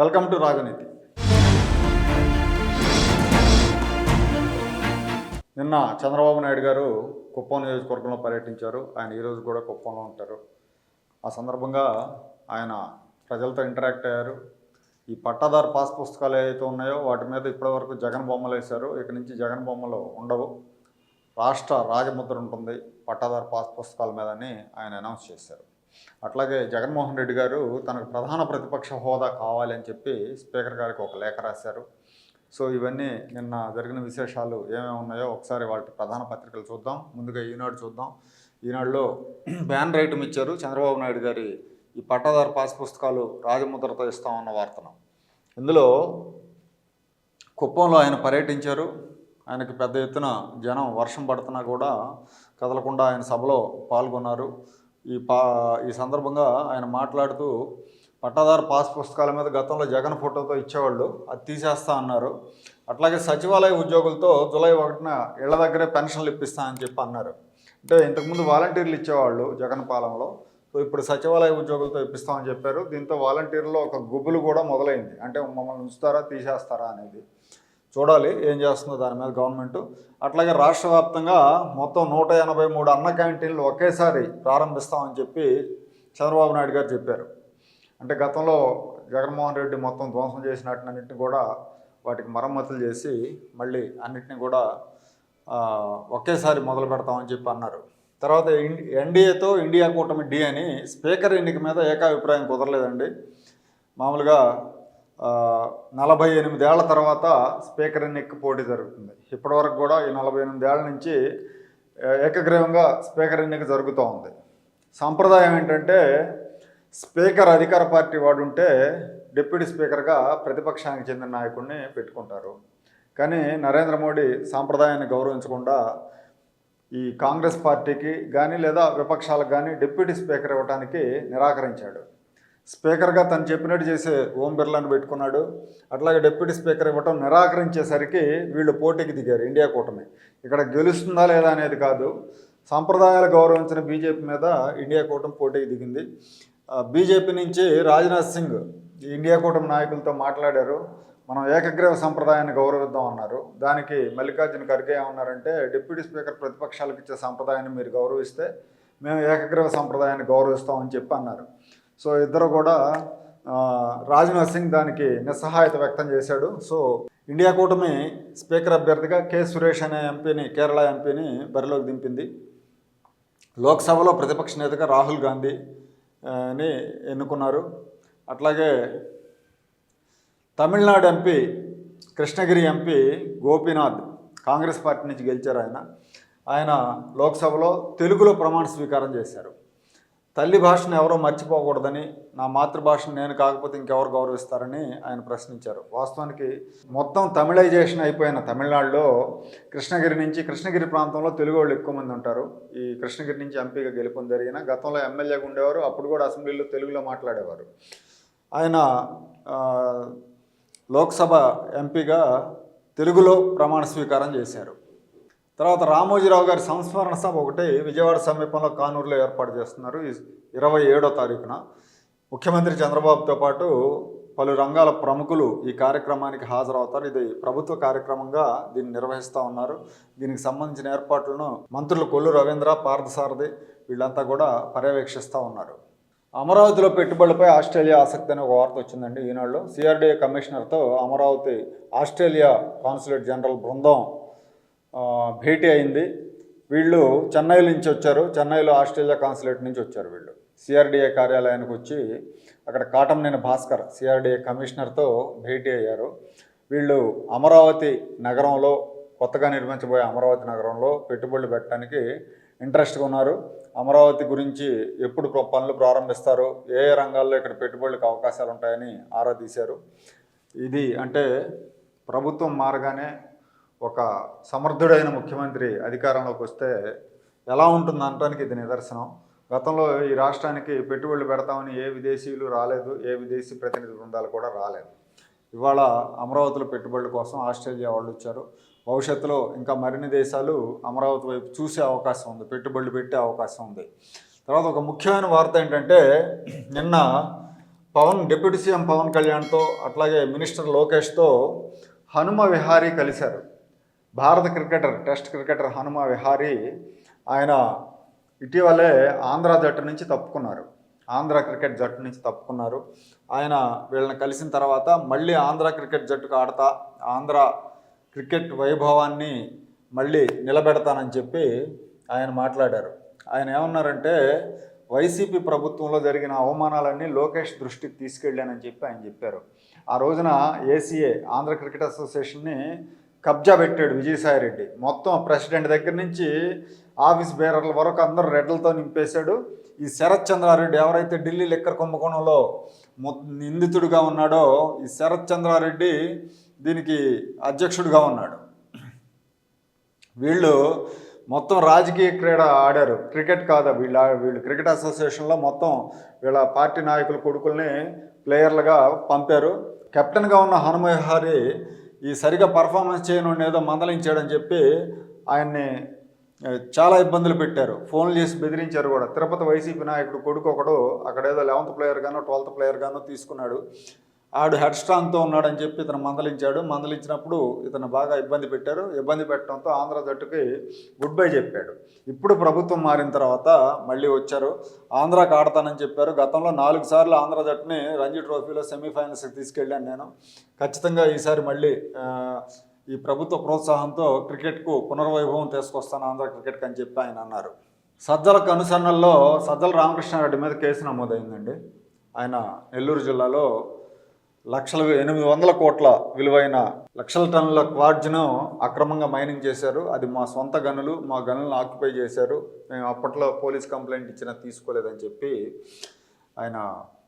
Welcome to రాజనీతి నిన్న చంద్రబాబు నాయుడు గారు కుప్పం నియోజకవర్గంలో పర్యటించారు. ఆయన ఈరోజు కూడా కుప్పంలో ఉంటారు. ఆ సందర్భంగా ఆయన ప్రజలతో ఇంటరాక్ట్ అయ్యారు. ఈ పట్టాదారు పాస్ పుస్తకాలు ఏవైతే ఉన్నాయో వాటి మీద ఇప్పటివరకు జగన్ బొమ్మలు వేశారు. ఇక నుంచి జగన్ బొమ్మలు ఉండవు. రాష్ట్ర రాజముద్ర ఉంటుంది పట్టాదారు పాస్ పుస్తకాల మీదని ఆయన అనౌన్స్ చేశారు. అట్లాగే జగన్మోహన్ రెడ్డి గారు తనకు ప్రధాన ప్రతిపక్ష హోదా కావాలి అని చెప్పి స్పీకర్ గారికి ఒక లేఖ రాశారు. సో ఇవన్నీ నిన్న జరిగిన విశేషాలు ఏమేమి ఉన్నాయో ఒకసారి వాటి ప్రధాన పత్రికలు చూద్దాం. ముందుగా ఈనాడు చూద్దాం. ఈనాడులో బ్యాన్ రైటం ఇచ్చారు చంద్రబాబు నాయుడు గారి ఈ పట్టాదారు పాస్ పుస్తకాలు రాజముద్రతో ఇస్తామన్న వార్తనం. ఇందులో కుప్పంలో ఆయన పర్యటించారు. ఆయనకి పెద్ద ఎత్తున జనం వర్షం పడుతున్నా కూడా కదలకుండా ఆయన సభలో పాల్గొన్నారు. ఈ పా ఈ సందర్భంగా ఆయన మాట్లాడుతూ పట్టాదారు పాస్ పుస్తకాల మీద గతంలో జగన్ ఫోటోతో ఇచ్చేవాళ్ళు అది తీసేస్తా అన్నారు. అట్లాగే సచివాలయ ఉద్యోగులతో జూలై ఒకటిన ఇళ్ళ దగ్గరే పెన్షన్లు ఇప్పిస్తా అని చెప్పి అన్నారు. అంటే ఇంతకుముందు వాలంటీర్లు ఇచ్చేవాళ్ళు జగన్ పాలనలో. సో ఇప్పుడు సచివాలయ ఉద్యోగులతో ఇప్పిస్తామని చెప్పారు. దీంతో వాలంటీర్లో ఒక గుబులు కూడా మొదలైంది. అంటే మమ్మల్ని ఉంచుతారా తీసేస్తారా అనేది. చూడాలి ఏం చేస్తుందో దాని మీద గవర్నమెంట్. అట్లాగే రాష్ట్ర వ్యాప్తంగా మొత్తం నూట ఎనభై మూడు అన్న క్యాంటీన్లు ఒకేసారి ప్రారంభిస్తామని చెప్పి చంద్రబాబు నాయుడు గారు చెప్పారు. అంటే గతంలో జగన్మోహన్ రెడ్డి మొత్తం ధ్వంసం చేసినట్టున్నింటిని కూడా వాటికి మరమ్మతులు చేసి మళ్ళీ అన్నిటిని కూడా ఒకేసారి మొదలు పెడతామని చెప్పి అన్నారు. తర్వాత ఎన్డీఏతో ఇండియా కూటమి డి అని స్పీకర్ ఎన్నిక మీద ఏకాభిప్రాయం కుదరలేదండి. మామూలుగా నలభై ఎనిమిదేళ్ళ తర్వాత స్పీకర్ ఎన్నిక పోటీ జరుగుతుంది. ఇప్పటివరకు కూడా ఈ నలభై ఎనిమిదేళ్ళ నుంచి ఏకగ్రీవంగా స్పీకర్ ఎన్నిక జరుగుతూ ఉంది సాంప్రదాయం ఏంటంటే స్పీకర్ అధికార పార్టీ వాడు ఉంటే డిప్యూటీ స్పీకర్గా ప్రతిపక్షానికి చెందిన నాయకుడిని పెట్టుకుంటారు. కానీ నరేంద్ర మోడీ సాంప్రదాయాన్ని గౌరవించకుండా ఈ కాంగ్రెస్ పార్టీకి కానీ లేదా విపక్షాలకు కానీ డిప్యూటీ స్పీకర్ ఇవ్వడానికి నిరాకరించాడు. స్పీకర్గా తను చెప్పినట్టు చేసే ఓం బిర్లాని పెట్టుకున్నాడు. అట్లాగే డిప్యూటీ స్పీకర్ ఇవ్వటం నిరాకరించేసరికి వీళ్ళు పోటీకి దిగారు ఇండియా కూటమి. ఇక్కడ గెలుస్తుందా లేదా అనేది కాదు. సాంప్రదాయాలు గౌరవించిన బీజేపీ మీద ఇండియా కూటమి పోటీకి దిగింది. బీజేపీ నుంచి రాజ్నాథ్ సింగ్ ఇండియా కూటమి నాయకులతో మాట్లాడారు. మనం ఏకగ్రీవ సంప్రదాయాన్ని గౌరవిద్దాం అన్నారు. దానికి మల్లికార్జున ఖర్గే ఏమన్నారంటే డిప్యూటీ స్పీకర్ ప్రతిపక్షాలకు ఇచ్చే సంప్రదాయాన్ని మీరు గౌరవిస్తే మేము ఏకగ్రీవ సంప్రదాయాన్ని గౌరవిస్తామని చెప్పి అన్నారు. సో ఇద్దరు కూడా రాజ్నాథ్ సింగ్ దానికి నిస్సహాయత వ్యక్తం చేశాడు. సో ఇండియా కూటమి స్పీకర్ అభ్యర్థిగా కె సురేష్ అనే ఎంపీని కేరళ ఎంపీని బరిలోకి దింపింది. లోక్సభలో ప్రతిపక్ష నేతగా రాహుల్ గాంధీ ఎన్నుకున్నారు. అట్లాగే Tamil Nadu MP Krishnagiri MP Gopinath Congress party నుంచి గెలిచారు ఆయన. ఆయన లోక్సభలో తెలుగులో ప్రమాణ స్వీకారం చేశారు. తల్లి భాషను ఎవరో మర్చిపోకూడదని నా మాతృభాషను నేను కాకపోతే ఇంకెవరు గౌరవిస్తారని ఆయన ప్రశ్నించారు. వాస్తవానికి మొత్తం తమిళైజేషన్ అయిపోయిన తమిళనాడులో కృష్ణగిరి నుంచి కృష్ణగిరి ప్రాంతంలో తెలుగు వాళ్ళు ఎక్కువ మంది ఉంటారు. ఈ కృష్ణగిరి నుంచి ఎంపీగా గెలుపొంది జరిగిన గతంలో ఎమ్మెల్యేగా ఉండేవారు అప్పుడు కూడా అసెంబ్లీలో తెలుగులో మాట్లాడేవారు. ఆయన లోక్సభ ఎంపీగా తెలుగులో ప్రమాణ స్వీకారం చేశారు. తర్వాత రామోజీరావు గారి సంస్మరణ సభ ఒకటి విజయవాడ సమీపంలో కానూరులో ఏర్పాటు చేస్తున్నారు. ఇరవై ఏడో తారీఖున ముఖ్యమంత్రి చంద్రబాబుతో పాటు పలు రంగాల ప్రముఖులు ఈ కార్యక్రమానికి హాజరవుతారు. ఇది ప్రభుత్వ కార్యక్రమంగా దీన్ని నిర్వహిస్తూ ఉన్నారు. దీనికి సంబంధించిన ఏర్పాట్లను మంత్రులు కొల్లు రవీంద్ర పార్థసారథి వీళ్ళంతా కూడా పర్యవేక్షిస్తూ ఉన్నారు. అమరావతిలో పెట్టుబడులపై ఆస్ట్రేలియా ఆసక్తి అనే ఒక వార్త వచ్చిందండి ఈనాడులో. సిఆర్డీఏ కమిషనర్తో అమరావతి ఆస్ట్రేలియా కాన్సులేట్ జనరల్ బృందం భేటీ అయింది. వీళ్ళు చెన్నై నుంచి వచ్చారు. చెన్నైలో ఆస్ట్రేలియా కాన్సులేట్ నుంచి వచ్చారు వీళ్ళు. సిఆర్డీఏ కార్యాలయానికి వచ్చి అక్కడ కాటంనేని భాస్కర్ సిఆర్డీఏ కమిషనర్తో భేటీ అయ్యారు. వీళ్ళు అమరావతి నగరంలో కొత్తగా నిర్మించబోయే అమరావతి నగరంలో పెట్టుబడులు పెట్టడానికి ఇంట్రెస్ట్గా ఉన్నారు. అమరావతి గురించి ఎప్పుడు పనులు ప్రారంభిస్తారు ఏ ఏ రంగాల్లో ఇక్కడ పెట్టుబడులకు అవకాశాలు ఉంటాయని ఆరా తీశారు. ఇది అంటే ప్రభుత్వం మారగానే ఒక సమర్థుడైన ముఖ్యమంత్రి అధికారంలోకి వస్తే ఎలా ఉంటుంది అనడానికి ఇది నిదర్శనం. గతంలో ఈ రాష్ట్రానికి పెట్టుబడులు పెడతామని ఏ విదేశీయులు రాలేదు ఏ విదేశీ ప్రతినిధి బృందాలు కూడా రాలేదు. ఇవాళ అమరావతిలో పెట్టుబడుల కోసం ఆస్ట్రేలియా వాళ్ళు వచ్చారు. భవిష్యత్తులో ఇంకా మరిన్ని దేశాలు అమరావతి వైపు చూసే అవకాశం ఉంది పెట్టుబడులు పెట్టే అవకాశం ఉంది. తర్వాత ఒక ముఖ్యమైన వార్త ఏంటంటే నిన్న పవన్ డిప్యూటీ సీఎం పవన్ కళ్యాణ్తో అట్లాగే మినిస్టర్ లోకేష్తో హనుమ విహారీ కలిశారు. భారత cricketer test cricketer Hanuma Vihari ఆయన ఇటీవలే ఆంధ్ర జట్టు నుంచి తప్పుకున్నారు. ఆంధ్ర క్రికెట్ జట్టు నుంచి తప్పుకున్నారు. ఆయన వీళ్ళని కలిసిన తర్వాత మళ్ళీ ఆంధ్ర క్రికెట్ జట్టుకు ఆడతా ఆంధ్ర క్రికెట్ వైభవాన్ని మళ్ళీ నిలబెడతానని చెప్పి ఆయన మాట్లాడారు. ఆయన ఏమన్నారంటే వైసీపీ ప్రభుత్వంలో జరిగిన అవమానాలన్నీ లోకేష్ దృష్టికి తీసుకెళ్ళానని చెప్పి ఆయన చెప్పారు. ఆ రోజున ఏసీఏ ఆంధ్ర క్రికెట్ అసోసియేషన్ని కబ్జా పెట్టాడు విజయసాయిరెడ్డి. మొత్తం ప్రెసిడెంట్ దగ్గర నుంచి ఆఫీస్ బేరర్ల వరకు అందరూ రెడ్లతో నింపేశాడు. ఈ శరత్ చంద్రారెడ్డి ఎవరైతే ఢిల్లీ లెక్కర్ కుంభకోణంలో నిందితుడుగా నిందితుడిగా ఉన్నాడో ఈ శరత్ చంద్రారెడ్డి దీనికి అధ్యక్షుడిగా ఉన్నాడు. వీళ్ళు మొత్తం రాజకీయ క్రీడ ఆడారు. క్రికెట్ కాదా వీళ్ళ వీళ్ళు క్రికెట్ అసోసియేషన్లో మొత్తం వీళ్ళ పార్టీ నాయకుల కొడుకుల్ని ప్లేయర్లుగా పంపారు. కెప్టెన్గా ఉన్న హనుమ ఈ సరిగా పర్ఫార్మెన్స్ చేయను ఏదో మందలించాడని చెప్పి ఆయన్ని చాలా ఇబ్బందులు పెట్టారు. ఫోన్లు చేసి బెదిరించారు కూడా. తిరుపతి వైసీపీ నాయకుడు కొడుకు ఒకడు అక్కడ ఏదో లెవెంత్ ప్లేయర్ గానో ట్వెల్త్ ప్లేయర్ గానో తీసుకున్నాడు. ఆడు హెడ్ స్ట్రాంగ్తో ఉన్నాడని చెప్పి ఇతను మందలించాడు. మందలించినప్పుడు ఇతను బాగా ఇబ్బంది పెట్టారు. ఇబ్బంది పెట్టడంతో ఆంధ్ర జట్టుకి గుడ్ బై చెప్పాడు. ఇప్పుడు ప్రభుత్వం మారిన తర్వాత మళ్ళీ వచ్చారు. ఆంధ్రాకి ఆడతానని చెప్పారు. గతంలో నాలుగు సార్లు ఆంధ్ర జట్టుని రంజీ ట్రోఫీలో సెమీఫైనల్స్కి తీసుకెళ్ళాను నేను. ఖచ్చితంగా ఈసారి మళ్ళీ ఈ ప్రభుత్వ ప్రోత్సాహంతో క్రికెట్కు పునర్వైభవం తీసుకొస్తాను ఆంధ్ర క్రికెట్కి అని చెప్పి ఆయన అన్నారు. సజ్జలకు అనుసరణల్లో సజ్జల రామకృష్ణారెడ్డి మీద కేసు నమోదైందండి. ఆయన నెల్లూరు జిల్లాలో లక్షల ఎనిమిది వందల కోట్ల విలువైన లక్షల టన్నుల క్వార్జ్ను అక్రమంగా మైనింగ్ చేశారు. అది మా సొంత గనులు మా గనులను ఆక్యుపై చేశారు. మేము అప్పట్లో పోలీస్ కంప్లైంట్ ఇచ్చినా తీసుకోలేదని చెప్పి ఆయన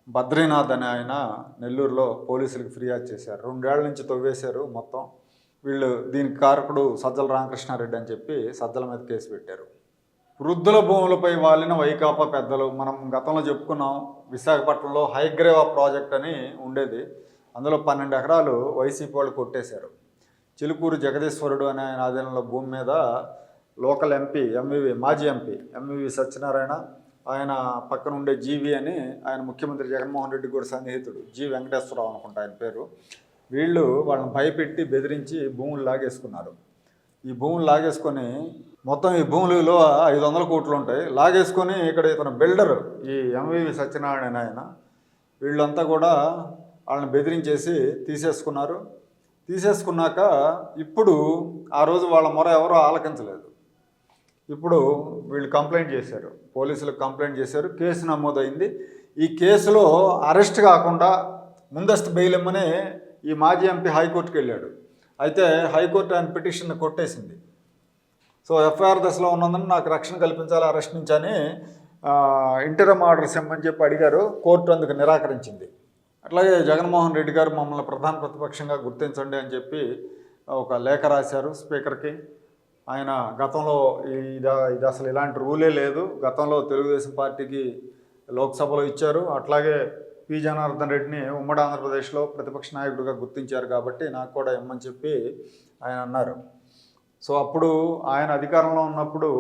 బద్రీనాథ్ అనే ఆయన నెల్లూరులో పోలీసులకు ఫిర్యాదు చేశారు. రెండేళ్ళ నుంచి తవ్వేశారు మొత్తం. వీళ్ళు దీనికి కారకుడు సజ్జల రామకృష్ణారెడ్డి అని చెప్పి సజ్జల మీద కేసు పెట్టారు. వృద్ధుల భూములపై వాలిన వైకాపా పెద్దలు. మనం గతంలో చెప్పుకున్నాం విశాఖపట్నంలో హైగ్రేవా ప్రాజెక్ట్ అని ఉండేది. అందులో పన్నెండు ఎకరాలు వైసీపీ వాళ్ళు కొట్టేశారు. చిలుకూరు జగదీశ్వరుడు అనే ఆయన ఆధీనంలో భూమి మీద లోకల్ ఎంపీ ఎంవివి మాజీ ఎంపీ ఎంవివి సత్యనారాయణ ఆయన పక్కన ఉండే జీవి అని ఆయన ముఖ్యమంత్రి జగన్మోహన్ రెడ్డి కూడా సన్నిహితుడు జి వెంకటేశ్వరరావు అనుకుంటా ఆయన పేరు. వీళ్ళు వాళ్ళని భయపెట్టి బెదిరించి భూములు లాగేసుకున్నారు. ఈ భూములు లాగేసుకొని మొత్తం ఈ భూములలో ఐదు వందల కోట్లు ఉంటాయి లాగేసుకొని ఇక్కడ ఇతను బిల్డర్ ఈ ఎంవివి సత్యనారాయణ ఆయన. వీళ్ళంతా కూడా వాళ్ళని బెదిరించేసి తీసేసుకున్నారు. తీసేసుకున్నాక ఇప్పుడు ఆ రోజు వాళ్ళ మొర ఎవరో ఆలకించలేదు. ఇప్పుడు వీళ్ళు కంప్లైంట్ చేశారు. పోలీసులకు కంప్లైంట్ చేశారు. కేసు నమోదైంది. ఈ కేసులో అరెస్ట్ కాకుండా ముందస్తు బెయిల్ ఇమ్మని ఈ మాజీ ఎంపీ హైకోర్టుకి వెళ్ళాడు. అయితే హైకోర్టు ఆయన పిటిషన్ కొట్టేసింది. సో ఎఫ్ఐఆర్ దశలో ఉన్నందున నాకు రక్షణ కల్పించాలి అరెస్ట్ నుంచి అని ఇంటరమ్ ఆర్డర్స్ ఇమ్మని చెప్పి అడిగారు. కోర్టు అందుకు నిరాకరించింది. అట్లాగే జగన్మోహన్ రెడ్డి గారు మమ్మల్ని ప్రధాన ప్రతిపక్షంగా గుర్తించండి అని చెప్పి ఒక లేఖ రాశారు స్పీకర్కి. ఆయన గతంలో ఇది ఇది అసలు ఇలాంటి రూలే లేదు. గతంలో తెలుగుదేశం పార్టీకి లోక్సభలో ఇచ్చారు. అట్లాగే పి. జనార్దన్ రెడ్డిని ఉమ్మడి ఆంధ్రప్రదేశ్లో ప్రతిపక్ష నాయకుడిగా గుర్తించారు కాబట్టి నాకు కూడా ఇమ్మని చెప్పి ఆయన అన్నారు. సో అప్పుడు ఆయన అధికారంలో ఉన్నప్పుడు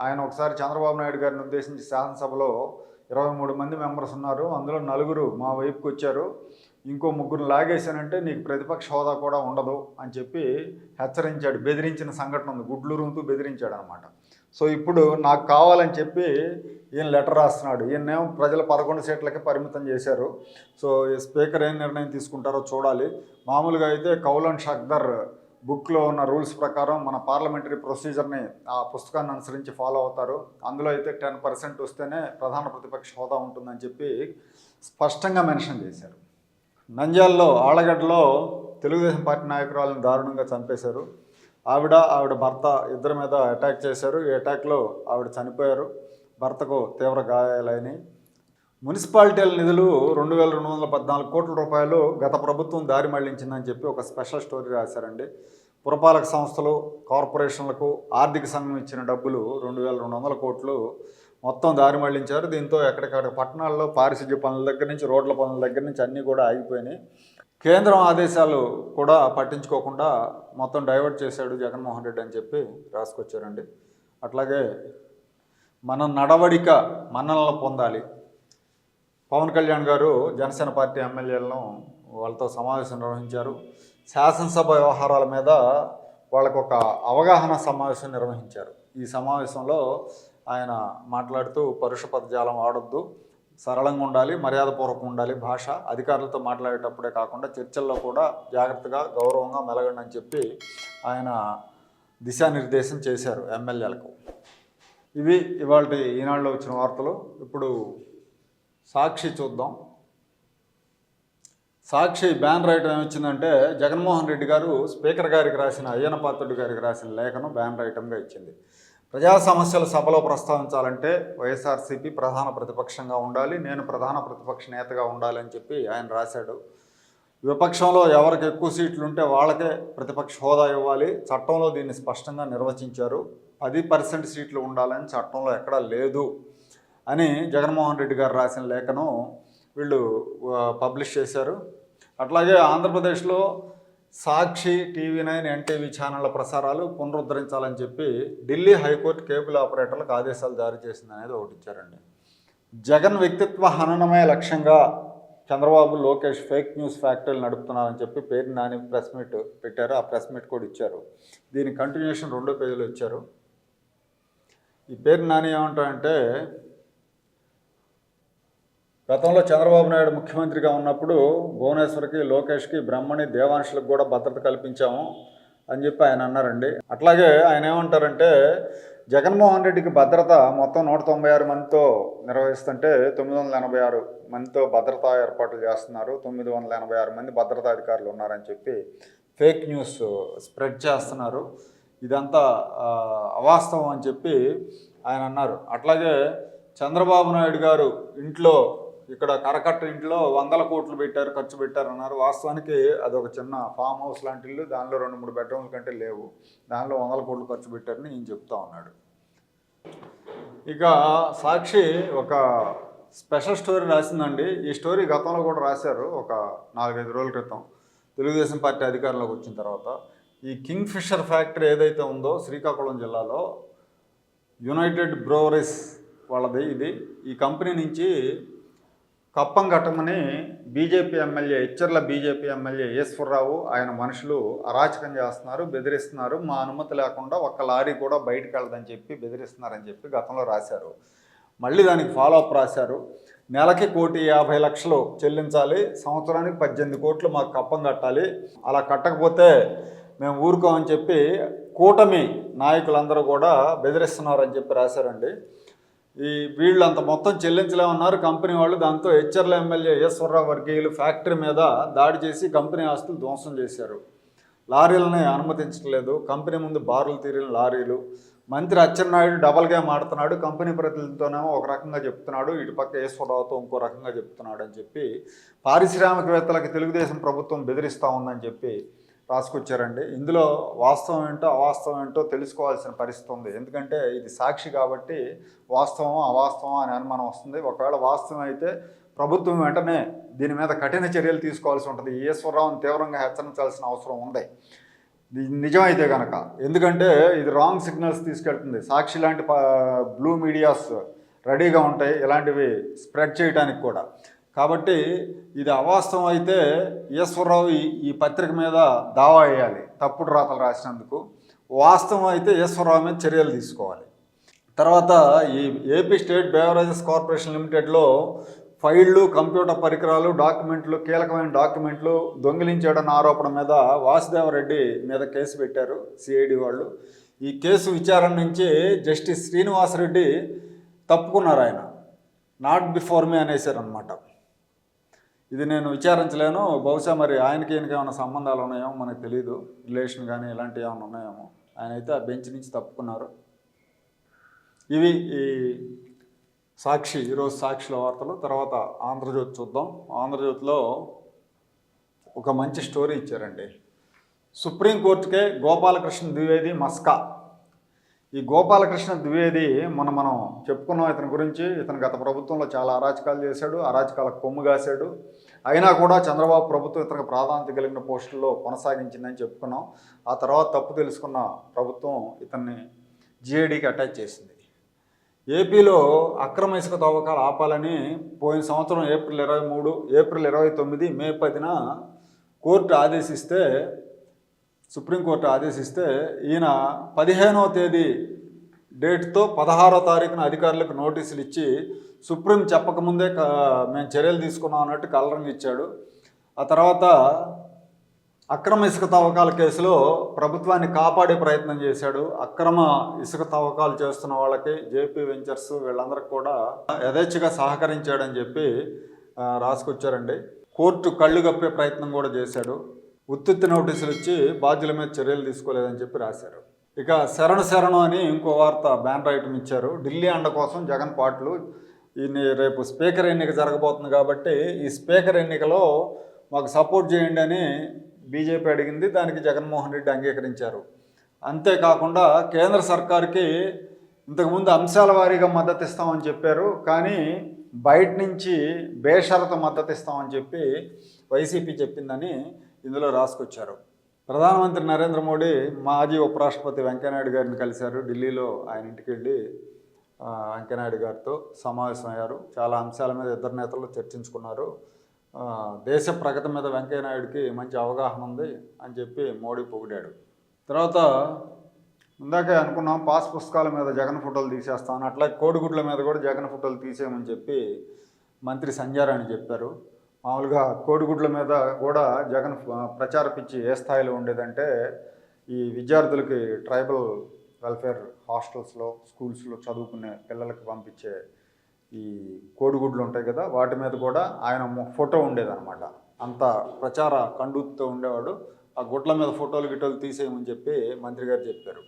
ఆయన ఒకసారి చంద్రబాబు నాయుడు గారిని ఉద్దేశించి శాసనసభలో ఇరవై మూడు మంది మెంబర్స్ ఉన్నారు. అందులో నలుగురు మా వైపుకి వచ్చారు. ఇంకో ముగ్గురు లాగేశానంటే నీకు ప్రతిపక్ష హోదా కూడా ఉండదు అని చెప్పి హెచ్చరించాడు బెదిరించిన సంఘటన ఉంది గుడ్లు బెదిరించాడు అనమాట సో ఇప్పుడు నాకు కావాలని చెప్పి ఈయన లెటర్ రాస్తున్నాడు. ఈయనేమో ప్రజల పదకొండు సీట్లకే పరిమితం చేశారు. సో ఈ స్పీకర్ ఏం నిర్ణయం తీసుకుంటారో చూడాలి. మామూలుగా అయితే కౌలన్ షక్దర్ బుక్లో ఉన్న రూల్స్ ప్రకారం మన పార్లమెంటరీ ప్రొసీజర్ని ఆ పుస్తకాన్ని అనుసరించి ఫాలో అవుతారు. అందులో అయితే టెన్ పర్సెంట్ వస్తేనే ప్రధాన ప్రతిపక్ష హోదా ఉంటుందని చెప్పి స్పష్టంగా మెన్షన్ చేశారు. నంజాల్లో ఆళ్ళగడ్డలో తెలుగుదేశం పార్టీ నాయకురాలను దారుణంగా చంపేశారు. ఆవిడ ఆవిడ భర్త ఇద్దరి మీద అటాక్ చేశారు. ఈ అటాక్లో ఆవిడ చనిపోయారు. భర్తకు తీవ్ర గాయాలైనవి మున్సిపాలిటీల నిధులు రెండు వేల రెండు వందల పద్నాలుగు కోట్ల రూపాయలు గత ప్రభుత్వం దారి మళ్ళించిందని చెప్పి ఒక స్పెషల్ స్టోరీ రాశారండి. పురపాలక సంస్థలు కార్పొరేషన్లకు ఆర్థిక సంఘం ఇచ్చిన డబ్బులు రెండు వేల రెండు వందల కోట్లు మొత్తం దారి మళ్ళించారు. దీంతో ఎక్కడికక్కడ పట్టణాల్లో పారిశుద్ధ్య పనుల దగ్గర నుంచి రోడ్ల పనుల దగ్గర నుంచి అన్నీ కూడా ఆగిపోయినాయి. కేంద్రం ఆదేశాలు కూడా పట్టించుకోకుండా మొత్తం డైవర్ట్ చేశాడు జగన్మోహన్ రెడ్డి అని చెప్పి రాసుకొచ్చారండి. అట్లాగే మన నడవడిక మన్ననలు పొందాలి. పవన్ కళ్యాణ్ గారు జనసేన పార్టీ ఎమ్మెల్యేలను వాళ్ళతో సమావేశం నిర్వహించారు. శాసనసభ వ్యవహారాల మీద వాళ్ళకు ఒక అవగాహన సమావేశం నిర్వహించారు. ఈ సమావేశంలో ఆయన మాట్లాడుతూ పరుష పదజాలం వాడొద్దు సరళంగా ఉండాలి మర్యాదపూర్వకంగా ఉండాలి భాష. అధికారులతో మాట్లాడేటప్పుడే కాకుండా చర్చల్లో కూడా జాగ్రత్తగా గౌరవంగా మెలగండి అని చెప్పి ఆయన దిశానిర్దేశం చేశారు ఎమ్మెల్యేలకు. ఇవి ఇవాళ ఈనాడులో వచ్చిన వార్తలు. ఇప్పుడు సాక్షి చూద్దాం. సాక్షి బ్యాన్ రైట్ ఏమొచ్చిందంటే జగన్మోహన్ రెడ్డి గారు స్పీకర్ గారికి రాసిన అయ్యన పాత్రుడి గారికి రాసిన లేఖను బ్యాన్ రైటంగా ఇచ్చింది. ప్రజా సమస్యలు సభలో ప్రస్తావించాలంటే వైఎస్ఆర్సీపీ ప్రధాన ప్రతిపక్షంగా ఉండాలి నేను ప్రధాన ప్రతిపక్ష నేతగా ఉండాలి అని చెప్పి ఆయన రాశాడు. విపక్షంలో ఎవరికి ఎక్కువ సీట్లు ఉంటే వాళ్ళకే ప్రతిపక్ష హోదా ఇవ్వాలి. చట్టంలో దీన్ని స్పష్టంగా నిర్వచించారు. పది పర్సెంట్ సీట్లు ఉండాలని చట్టంలో ఎక్కడా లేదు అని జగన్మోహన్ రెడ్డి గారు రాసిన లేఖను వీళ్ళు పబ్లిష్ చేశారు. అట్లాగే ఆంధ్రప్రదేశ్లో సాక్షి టీవీ నైన్ ఎన్టీవీ ఛానళ్ళ ప్రసారాలు పునరుద్ధరించాలని చెప్పి ఢిల్లీ హైకోర్టు కేబుల్ ఆపరేటర్లకు ఆదేశాలు జారీ చేసింది అనేది ఒకటి ఇచ్చారండి. జగన్ వ్యక్తిత్వ హననమే లక్ష్యంగా చంద్రబాబు లోకేష్ ఫేక్ న్యూస్ ఫ్యాక్టరీలు నడుపుతున్నారని చెప్పి పేరు నాని ప్రెస్ మీట్ పెట్టారు. ఆ ప్రెస్ మీట్ కూడా ఇచ్చారు. దీని కంటిన్యూషన్ రెండో పేజీలో ఇచ్చారు. ఈ పేరు నాని ఏమంటారంటే గతంలో చంద్రబాబు నాయుడు ముఖ్యమంత్రిగా ఉన్నప్పుడు భువనేశ్వర్కి లోకేష్కి బ్రహ్మణి దేవాంశులకు కూడా భద్రత కల్పించాము అని చెప్పి ఆయన అన్నారండి. అట్లాగే ఆయన ఏమంటారంటే జగన్మోహన్ రెడ్డికి భద్రత మొత్తం నూట తొంభై ఆరు మందితో నిర్వహిస్తుంటే తొమ్మిది వందల ఎనభై ఆరు మందితో భద్రతా ఏర్పాట్లు చేస్తున్నారు. తొమ్మిది వందల ఎనభై ఆరు మంది భద్రతా అధికారులు ఉన్నారని చెప్పి ఫేక్ న్యూస్ స్ప్రెడ్ చేస్తున్నారు. ఇదంతా అవాస్తవం అని చెప్పి ఆయన అన్నారు. అట్లాగే చంద్రబాబు నాయుడు గారు ఇంట్లో ఇక్కడ కరకట్ట ఇంట్లో వందల కోట్లు పెట్టారు ఖర్చు పెట్టారు అన్నారు. వాస్తవానికి అదొక చిన్న ఫామ్ హౌస్ లాంటి ఇల్లు. దానిలో రెండు మూడు బెడ్రూమ్ల కంటే లేవు. దానిలో వందల కోట్లు ఖర్చు పెట్టారని ఈయన చెప్తా ఉన్నాడు. ఇక సాక్షి ఒక స్పెషల్ స్టోరీ రాసిందండి. ఈ స్టోరీ గతంలో కూడా రాశారు ఒక నాలుగైదు రోజుల క్రితం. తెలుగుదేశం పార్టీ అధికారంలోకి వచ్చిన తర్వాత ఈ కింగ్ ఫిషర్ ఫ్యాక్టరీ ఏదైతే ఉందో శ్రీకాకుళం జిల్లాలో యునైటెడ్ బ్రోవరీస్ వాళ్ళది ఇది. ఈ కంపెనీ నుంచి కప్పం కట్టమని BJP MLA Icharla BJP MLA Eswararao ఆయన మనుషులు అరాచకం చేస్తున్నారు బెదిరిస్తున్నారు. మా అనుమతి లేకుండా ఒక్క లారీ కూడా బయటకు వెళ్ళదని చెప్పి బెదిరిస్తున్నారని చెప్పి గతంలో రాశారు. మళ్ళీ దానికి ఫాలో అప్ రాశారు. నెలకి కోటి యాభై లక్షలు చెల్లించాలి. సంవత్సరానికి పద్దెనిమిది కోట్లు మాకు కప్పం కట్టాలి. అలా కట్టకపోతే మేము ఊరుకోమని చెప్పి కూటమి నాయకులందరూ కూడా బెదిరిస్తున్నారని చెప్పి రాశారండి. ఈ వీళ్ళు అంత మొత్తం చెల్లించలేమన్నారు. కంపెనీ వాళ్ళు దాంతో హెచ్ఆర్ల ఎమ్మెల్యే ఈశ్వరరావు వర్గీయులు ఫ్యాక్టరీ మీద దాడి చేసి కంపెనీ ఆస్తులు ధ్వంసం చేశారు. లారీలని అనుమతించట్లేదు. కంపెనీ ముందు బారులు తీరిన లారీలు. మంత్రి అచ్చెన్నాయుడు డబల్ గేమ్ ఆడుతున్నాడు. కంపెనీ ప్రతినిధులతోనేమో ఒక రకంగా చెప్తున్నాడు. ఇటు పక్క ఈశ్వరరావుతో ఇంకో రకంగా చెప్తున్నాడు అని చెప్పి పారిశ్రామికవేత్తలకు తెలుగుదేశం ప్రభుత్వం బెదిరిస్తూ ఉందని చెప్పి రాసుకొచ్చారండి. ఇందులో వాస్తవం ఏంటో అవాస్తవం ఏంటో తెలుసుకోవాల్సిన పరిస్థితి ఉంది. ఎందుకంటే ఇది సాక్షి కాబట్టి వాస్తవం అవాస్తవం అని అనుమానం వస్తుంది. ఒకవేళ వాస్తవం అయితే ప్రభుత్వం వెంటనే దీని మీద కఠిన చర్యలు తీసుకోవాల్సి ఉంటుంది. ఈశ్వరరావుని తీవ్రంగా హెచ్చరించాల్సిన అవసరం ఉంది. నిజమైతే కనుక ఎందుకంటే ఇది రాంగ్ సిగ్నల్స్ తీసుకెళ్తుంది. సాక్షి లాంటి బ్లూ మీడియాస్ రెడీగా ఉంటాయి. ఇలాంటివి స్ప్రెడ్ చేయడానికి కూడా. కాబట్టి ఇది అవాస్తవం అయితే ఈశ్వరరావు ఈ పత్రిక మీద దావా వేయాలి తప్పుడు రాతలు రాసినందుకు. వాస్తవం అయితే ఈశ్వరరావు మీద చర్యలు తీసుకోవాలి. తర్వాత ఈ ఏపీ స్టేట్ బేవరేజెస్ కార్పొరేషన్ లిమిటెడ్లో ఫైళ్ళు కంప్యూటర్ పరికరాలు డాక్యుమెంట్లు కీలకమైన డాక్యుమెంట్లు దొంగిలించాడన్న ఆరోపణ మీద వాసుదేవరెడ్డి మీద కేసు పెట్టారు సిఐడి వాళ్ళు. ఈ కేసు విచారణ నుంచి జస్టిస్ శ్రీనివాసరెడ్డి తప్పుకున్నారు ఆయన. నాట్ బిఫోర్ మీ అనేసారనమాట ఇది నేను విచారించలేను. బహుశా మరి ఆయనకి ఈయనకి ఏమైనా సంబంధాలు ఉన్నాయేమో మనకు తెలియదు రిలేషన్ కానీ ఇలాంటివి ఏమైనా ఉన్నాయేమో. ఆయన అయితే ఆ బెంచ్ నుంచి తప్పుకున్నారు. ఇవి ఈ సాక్షి ఈరోజు సాక్షిల వార్తలు. తర్వాత ఆంధ్రజ్యోతి చూద్దాం. ఆంధ్రజ్యోతిలో ఒక మంచి స్టోరీ ఇచ్చారండి. సుప్రీంకోర్టుకే గోపాలకృష్ణ ద్వివేది మస్కా. ఈ గోపాలకృష్ణ ద్వివేది మన మనం చెప్పుకున్నాం ఇతని గురించి. ఇతను గత ప్రభుత్వంలో చాలా అరాచకాలు చేశాడు అరాచకాలకు కొమ్ము కాశాడు. అయినా కూడా చంద్రబాబు ప్రభుత్వం ఇతనికి ప్రాధాన్యత కలిగిన పోస్టుల్లో కొనసాగించిందని చెప్పుకున్నాం. ఆ తర్వాత తప్పు తెలుసుకున్న ప్రభుత్వం ఇతన్ని జిఐడికి అటాచ్ చేసింది. ఏపీలో అక్రమ ఇసుక తవ్వకాలు ఆపాలని పోయిన సంవత్సరం ఏప్రిల్ ఇరవై మూడు ఏప్రిల్ ఇరవై తొమ్మిది మే పదిన కోర్టు ఆదేశిస్తే సుప్రీంకోర్టు ఆదేశిస్తే ఈయన పదిహేనవ తేదీ డేట్తో పదహారో తారీఖున అధికారులకు నోటీసులు ఇచ్చి సుప్రీం చెప్పకముందే మేము చర్యలు తీసుకున్నాం అన్నట్టు కలరింగ్ ఇచ్చాడు. ఆ తర్వాత అక్రమ ఇసుక తవ్వకాల కేసులో ప్రభుత్వాన్ని కాపాడే ప్రయత్నం చేశాడు. అక్రమ ఇసుక తవ్వకాలు చేస్తున్న వాళ్ళకి జేపీ వెంచర్స్ వీళ్ళందరికీ కూడా యథేచ్ఛగా సహకరించాడని చెప్పి రాసుకొచ్చారండి. కోర్టు కళ్ళు కప్పే ప్రయత్నం కూడా చేశాడు. ఉత్తుత్తి నోటీసులు ఇచ్చి బాధ్యుల మీద చర్యలు తీసుకోలేదని చెప్పి రాశారు. ఇక శరణ శరణు అని ఇంకో వార్త బ్యాన్ ఐటమ్ ఇచ్చారు. ఢిల్లీ అండ కోసం జగన్ పాటలు ఈ రేపు స్పీకర్ ఎన్నిక జరగబోతుంది కాబట్టి ఈ స్పీకర్ ఎన్నికలో మాకు సపోర్ట్ చేయండి అని బీజేపీ అడిగింది. దానికి జగన్మోహన్ రెడ్డి అంగీకరించారు. అంతేకాకుండా కేంద్ర సర్కార్కి ఇంతకుముందు అంశాల వారీగా మద్దతు ఇస్తామని చెప్పారు. కానీ బయట నుంచి బేషరత మద్దతు ఇస్తామని చెప్పి వైసీపీ చెప్పిందని ఇందులో రాసుకొచ్చారు. ప్రధానమంత్రి నరేంద్ర మోడీ మాజీ ఉపరాష్ట్రపతి వెంకయ్యనాయుడు గారిని కలిశారు. ఢిల్లీలో ఆయన ఇంటికి వెళ్ళి వెంకయ్యనాయుడు గారితో సమావేశమయ్యారు. చాలా అంశాల మీద ఇద్దరు నేతలు చర్చించుకున్నారు. దేశ ప్రగతి మీద వెంకయ్యనాయుడికి మంచి అవగాహన ఉంది అని చెప్పి మోడీ పొగిడాడు. తర్వాత ఇందాకే అనుకున్నాం పాస్ పుస్తకాల మీద జగన్ ఫోటోలు తీసేస్తాను అట్లా కోడిగుడ్ల మీద కూడా జగన్ ఫోటోలు తీసేయమని చెప్పి మంత్రి సంజారాణి చెప్పారు. మామూలుగా కోడిగుడ్ల మీద కూడా జగన్ ప్రచార పిచ్చి ఏ స్థాయిలో ఉండేదంటే ఈ విద్యార్థులకి ట్రైబల్ వెల్ఫేర్ హాస్టల్స్లో స్కూల్స్లో చదువుకునే పిల్లలకి పంపించే ఈ కోడిగుడ్లు ఉంటాయి కదా వాటి మీద కూడా ఆయన ఫోటో ఉండేదన్నమాట. అంత ప్రచార కండూతితో ఉండేవాడు. ఆ గుడ్ల మీద ఫోటోలు గిటోలు తీసేయమని చెప్పి మంత్రి గారు చెప్పారు.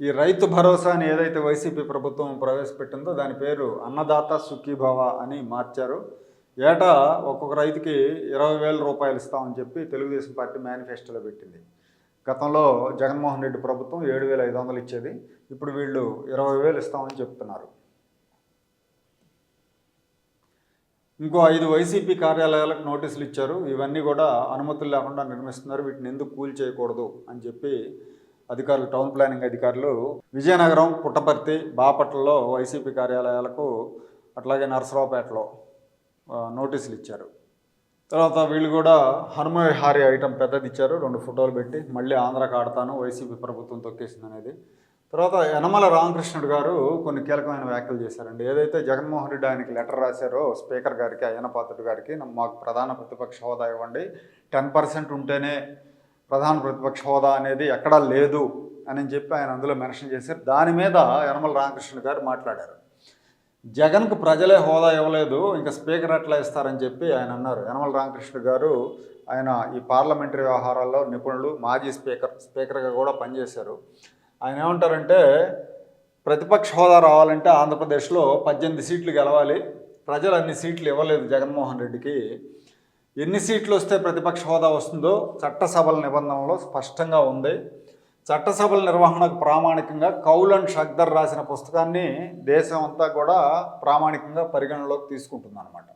ఈ రైతు భరోసా అని ఏదైతే వైసీపీ ప్రభుత్వం ప్రవేశపెట్టిందో దాని పేరు అన్నదాత సుఖీభవ అని మార్చారు. ఏటా ఒక్కొక్క రైతుకి ఇరవై వేల రూపాయలు ఇస్తామని చెప్పి తెలుగుదేశం పార్టీ మేనిఫెస్టోలో పెట్టింది. గతంలో జగన్మోహన్ రెడ్డి ప్రభుత్వం ఏడు వేల ఐదు వందలు ఇచ్చేది ఇప్పుడు వీళ్ళు ఇరవై వేలు ఇస్తామని చెప్తున్నారు. ఇంకో ఐదు వైసీపీ కార్యాలయాలకు నోటీసులు ఇచ్చారు. ఇవన్నీ కూడా అనుమతులు లేకుండా నిర్మిస్తున్నారు. వీటిని ఎందుకు కూల్ చేయకూడదు అని చెప్పి అధికారులు టౌన్ ప్లానింగ్ అధికారులు విజయనగరం పుట్టపర్తి బాపట్లలో వైసీపీ కార్యాలయాలకు అట్లాగే నరసరావుపేటలో నోటీసులు ఇచ్చారు. తర్వాత వీళ్ళు కూడా హనుమవిహారి ఐటెం ఐటమ్ పెద్దది ఇచ్చారు రెండు ఫోటోలు పెట్టి మళ్ళీ ఆంధ్రాకి ఆడతాను వైసీపీ ప్రభుత్వం తొక్కేసింది అనేది. తర్వాత యనమల రామకృష్ణుడు గారు కొన్ని కీలకమైన వ్యాఖ్యలు చేశారండి. ఏదైతే జగన్మోహన్ రెడ్డి ఆయనకి లెటర్ రాశారో స్పీకర్ గారికి అయ్యన పాత్రుడు గారికి మాకు ప్రధాన ప్రతిపక్ష హోదా ఇవ్వండి. టెన్ పర్సెంట్ ఉంటేనే ప్రధాన ప్రతిపక్ష హోదా అనేది ఎక్కడా లేదు అని చెప్పి ఆయన అందులో మెన్షన్ చేశారు. దాని మీద యనమల రామకృష్ణుడు గారు మాట్లాడారు. జగన్కు ప్రజలే హోదా ఇవ్వలేదు ఇంకా స్పీకర్ ఎట్లా ఇస్తారని చెప్పి ఆయన అన్నారు. యనమల రామకృష్ణ గారు ఆయన ఈ పార్లమెంటరీ వ్యవహారాల్లో నిపుణులు మాజీ స్పీకర్ స్పీకర్గా కూడా పనిచేశారు. ఆయన ఏమంటారంటే ప్రతిపక్ష హోదా రావాలంటే ఆంధ్రప్రదేశ్లో పద్దెనిమిది సీట్లు గెలవాలి. ప్రజలు అన్ని సీట్లు ఇవ్వలేదు జగన్మోహన్ రెడ్డికి. ఎన్ని సీట్లు వస్తే ప్రతిపక్ష హోదా వస్తుందో చట్టసభల నిబంధనలో స్పష్టంగా ఉంది. చట్టసభల నిర్వహణకు ప్రామాణికంగా కౌల్ అండ్ షక్దర్ రాసిన పుస్తకాన్ని దేశం అంతా కూడా ప్రామాణికంగా పరిగణలోకి తీసుకుంటుంది అనమాట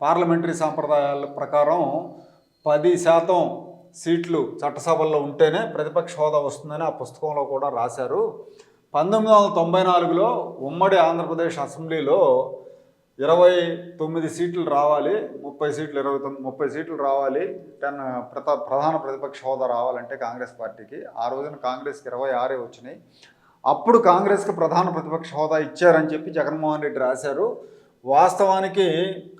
పార్లమెంటరీ సాంప్రదాయాల ప్రకారం పది శాతం సీట్లు చట్టసభల్లో ఉంటేనే ప్రతిపక్ష హోదా వస్తుందని ఆ పుస్తకంలో కూడా రాశారు. పంతొమ్మిది వందల తొంభై నాలుగులో ఉమ్మడి ఆంధ్రప్రదేశ్ అసెంబ్లీలో ఇరవై తొమ్మిది సీట్లు రావాలి ముప్పై సీట్లు ఇరవై తొమ్మిది ముప్పై సీట్లు రావాలి టెన్ ప్రత ప్రధాన ప్రతిపక్ష హోదా రావాలంటే కాంగ్రెస్ పార్టీకి. ఆ రోజున కాంగ్రెస్కి ఇరవై ఆరే వచ్చినాయి. అప్పుడు కాంగ్రెస్కి ప్రధాన ప్రతిపక్ష హోదా ఇచ్చారని చెప్పి జగన్మోహన్ రెడ్డి రాశారు. వాస్తవానికి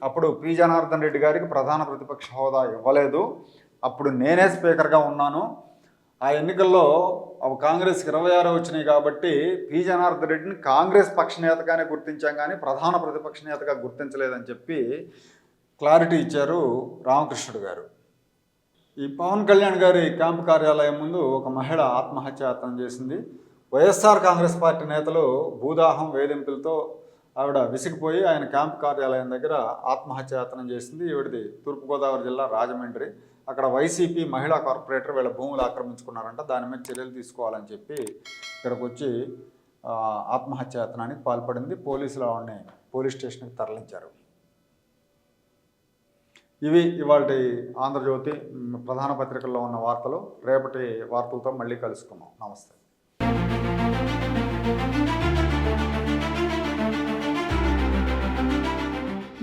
అప్పుడు పి. జనార్దన్ రెడ్డి గారికి ప్రధాన ప్రతిపక్ష హోదా ఇవ్వలేదు. అప్పుడు నేనే స్పీకర్గా ఉన్నాను. ఆ ఎన్నికల్లో అవి కాంగ్రెస్కి ఇరవై ఆరు వచ్చినాయి కాబట్టి పి. జనార్దన్ రెడ్డిని కాంగ్రెస్ పక్ష నేతగానే గుర్తించాం కానీ ప్రధాన ప్రతిపక్ష నేతగా గుర్తించలేదని చెప్పి క్లారిటీ ఇచ్చారు రామకృష్ణుడు గారు. ఈ పవన్ కళ్యాణ్ గారి క్యాంపు కార్యాలయం ముందు ఒక మహిళ ఆత్మహత్యాయత్నం చేసింది. వైఎస్ఆర్ కాంగ్రెస్ పార్టీ నేతలు భూదాహం వేధింపులతో ఆవిడ విసిగిపోయి ఆయన క్యాంప్ కార్యాలయం దగ్గర ఆత్మహత్యాయత్నం చేసింది. ఈవిడిది తూర్పుగోదావరి జిల్లా రాజమండ్రి. అక్కడ వైసీపీ మహిళా కార్పొరేటర్ వీళ్ళ భూములు ఆక్రమించుకున్నారంట దాని మీద చర్యలు తీసుకోవాలని చెప్పి ఇక్కడికి వచ్చి ఆత్మహత్యాతనానికి ఆత్మహత్యాయత్నానికి పాల్పడింది. పోలీసులు ఆవిడని పోలీస్ స్టేషన్కి తరలించారు. ఇవి ఇవాళ ఆంధ్రజ్యోతి ప్రధాన పత్రికల్లో ఉన్న వార్తలు. రేపటి వార్తలతో మళ్ళీ కలుసుకుందాం. నమస్తే.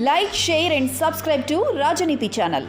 Like share and subscribe to Rajaneethi channel